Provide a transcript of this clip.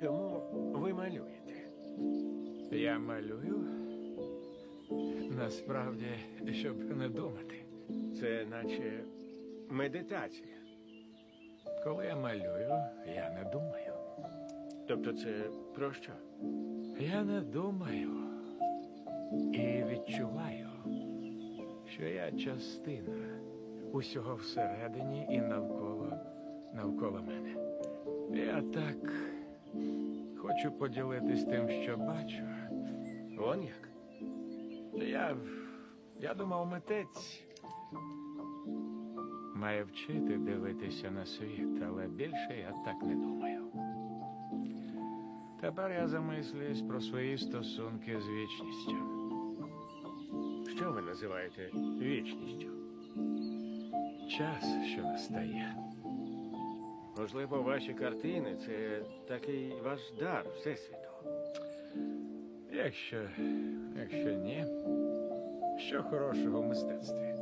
Чому ви малюєте? Я малюю. Насправді, щоб не думати. Це наче медитація. Коли я малюю, я не думаю. Тобто це про що? Я не думаю і відчуваю, що я частина усього всередині і навколо навколо мене. Я так хочу поділитись тим, що бачу. Вон як? Я, я думав, митець має вчити дивитися на світ, але більше я так не думаю. Тепер я замислююсь про свої стосунки з вічністю. Що ви називаєте вічністю? Час, що настає. Можливо, ваші картини це такий ваш дар Всесвіту. Якщо, якщо ні, що хорошого в мистецтві?